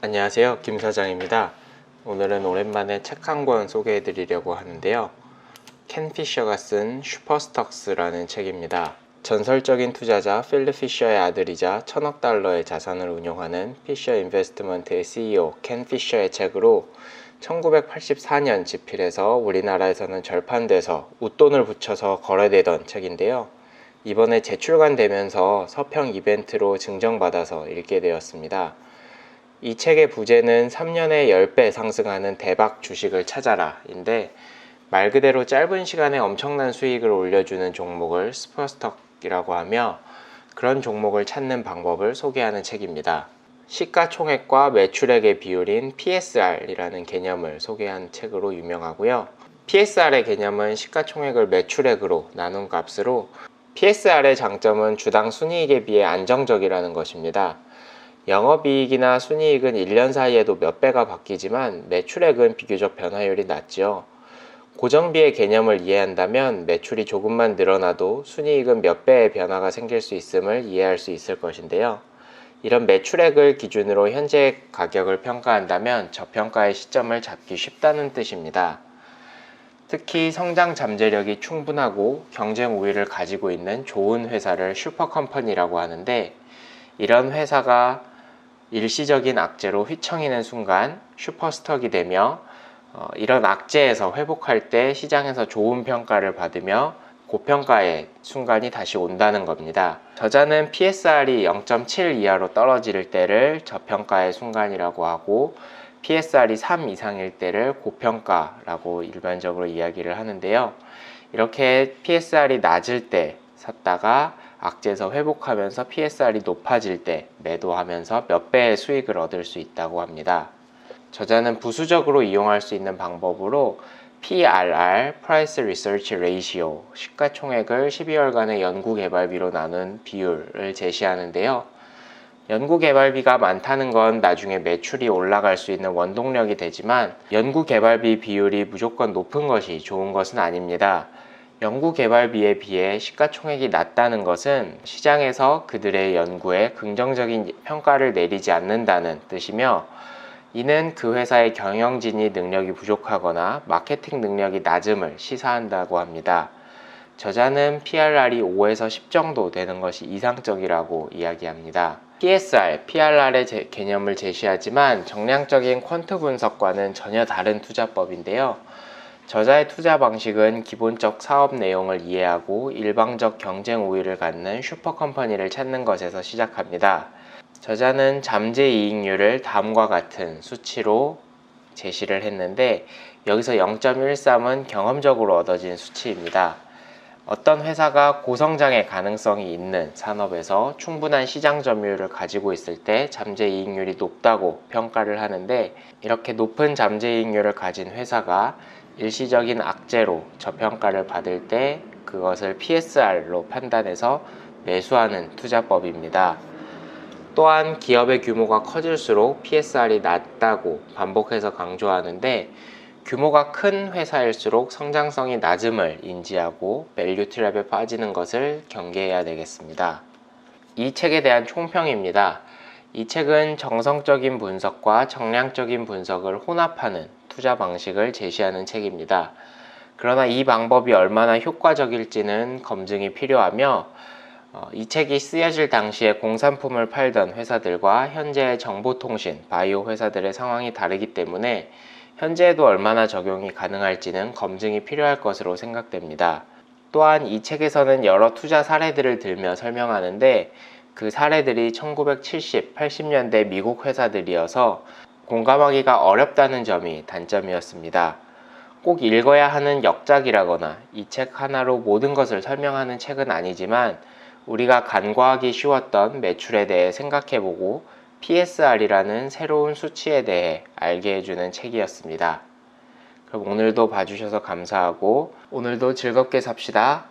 안녕하세요. 김 사장입니다. 오늘은 오랜만에 책 한 권 소개해 드리려고 하는데요. 켄 피셔가 쓴 슈퍼스톡스라는 책입니다. 전설적인 투자자 필립 피셔의 아들이자 천억 달러의 자산을 운용하는 피셔 인베스트먼트의 CEO 켄 피셔의 책으로 1984년 집필해서 우리나라에서는 절판돼서 웃돈을 붙여서 거래되던 책인데요. 이번에 재출간되면서 서평 이벤트로 증정받아서 읽게 되었습니다. 이 책의 부제는 3년에 10배 상승하는 대박 주식을 찾아라인데 말 그대로 짧은 시간에 엄청난 수익을 올려주는 종목을 스퍼스톡이라고 하며 그런 종목을 찾는 방법을 소개하는 책입니다. 시가총액과 매출액의 비율인 PSR이라는 개념을 소개한 책으로 유명하고요. PSR의 개념은 시가총액을 매출액으로 나눈 값으로 PSR의 장점은 주당 순이익에 비해 안정적이라는 것입니다. 영업이익이나 순이익은 1년 사이에도 몇 배가 바뀌지만 매출액은 비교적 변화율이 낮죠. 고정비의 개념을 이해한다면 매출이 조금만 늘어나도 순이익은 몇 배의 변화가 생길 수 있음을 이해할 수 있을 것인데요. 이런 매출액을 기준으로 현재 가격을 평가한다면 저평가의 시점을 잡기 쉽다는 뜻입니다. 특히 성장 잠재력이 충분하고 경쟁 우위를 가지고 있는 좋은 회사를 슈퍼컴퍼니라고 하는데 이런 회사가 일시적인 악재로 휘청이는 순간 슈퍼스톡이 되며 어, 이런 악재에서 회복할 때 시장에서 좋은 평가를 받으며 고평가의 순간이 다시 온다는 겁니다. 저자는 PSR이 0.7 이하로 떨어질 때를 저평가의 순간이라고 하고 PSR이 3 이상일 때를 고평가라고 일반적으로 이야기를 하는데요. 이렇게 PSR이 낮을 때 샀다가 악재에서 회복하면서 PSR이 높아질 때 매도하면서 몇 배의 수익을 얻을 수 있다고 합니다. 저자는 부수적으로 이용할 수 있는 방법으로 PRR, Price Research Ratio, 시가총액을 12월간의 연구 개발비로 나눈 비율을 제시하는데요. 연구개발비가 많다는 건 나중에 매출이 올라갈 수 있는 원동력이 되지만 연구개발비 비율이 무조건 높은 것이 좋은 것은 아닙니다. 연구개발비에 비해 시가총액이 낮다는 것은 시장에서 그들의 연구에 긍정적인 평가를 내리지 않는다는 뜻이며 이는 그 회사의 경영진이 능력이 부족하거나 마케팅 능력이 낮음을 시사한다고 합니다. 저자는 PRR이 5에서 10 정도 되는 것이 이상적이라고 이야기합니다. PSR, PRR의 제, 개념을 제시하지만 정량적인 퀀트 분석과는 전혀 다른 투자법인데요. 저자의 투자 방식은 기본적 사업 내용을 이해하고 일방적 경쟁 우위를 갖는 슈퍼컴퍼니를 찾는 것에서 시작합니다. 저자는 잠재 이익률을 다음과 같은 수치로 제시를 했는데 여기서 0.13은 경험적으로 얻어진 수치입니다. 어떤 회사가 고성장의 가능성이 있는 산업에서 충분한 시장 점유율을 가지고 있을 때 잠재 이익률이 높다고 평가를 하는데 이렇게 높은 잠재 이익률을 가진 회사가 일시적인 악재로 저평가를 받을 때 그것을 PSR로 판단해서 매수하는 투자법입니다. 또한 기업의 규모가 커질수록 PSR이 낮다고 반복해서 강조하는데 규모가 큰 회사일수록 성장성이 낮음을 인지하고 밸류 트랩에 빠지는 것을 경계해야 되겠습니다. 이 책에 대한 총평입니다. 이 책은 정성적인 분석과 정량적인 분석을 혼합하는 투자 방식을 제시하는 책입니다. 그러나 이 방법이 얼마나 효과적일지는 검증이 필요하며 어, 이 책이 쓰여질 당시에 공산품을 팔던 회사들과 현재의 정보통신, 바이오 회사들의 상황이 다르기 때문에 현재에도 얼마나 적용이 가능할지는 검증이 필요할 것으로 생각됩니다. 또한 이 책에서는 여러 투자 사례들을 들며 설명하는데 그 사례들이 1970, 80년대 미국 회사들이어서 공감하기가 어렵다는 점이 단점이었습니다. 꼭 읽어야 하는 역작이라거나 이 책 하나로 모든 것을 설명하는 책은 아니지만 우리가 간과하기 쉬웠던 매출에 대해 생각해보고 PSR이라는 새로운 수치에 대해 알게 해주는 책이었습니다. 그럼 오늘도 봐주셔서 감사하고 오늘도 즐겁게 삽시다.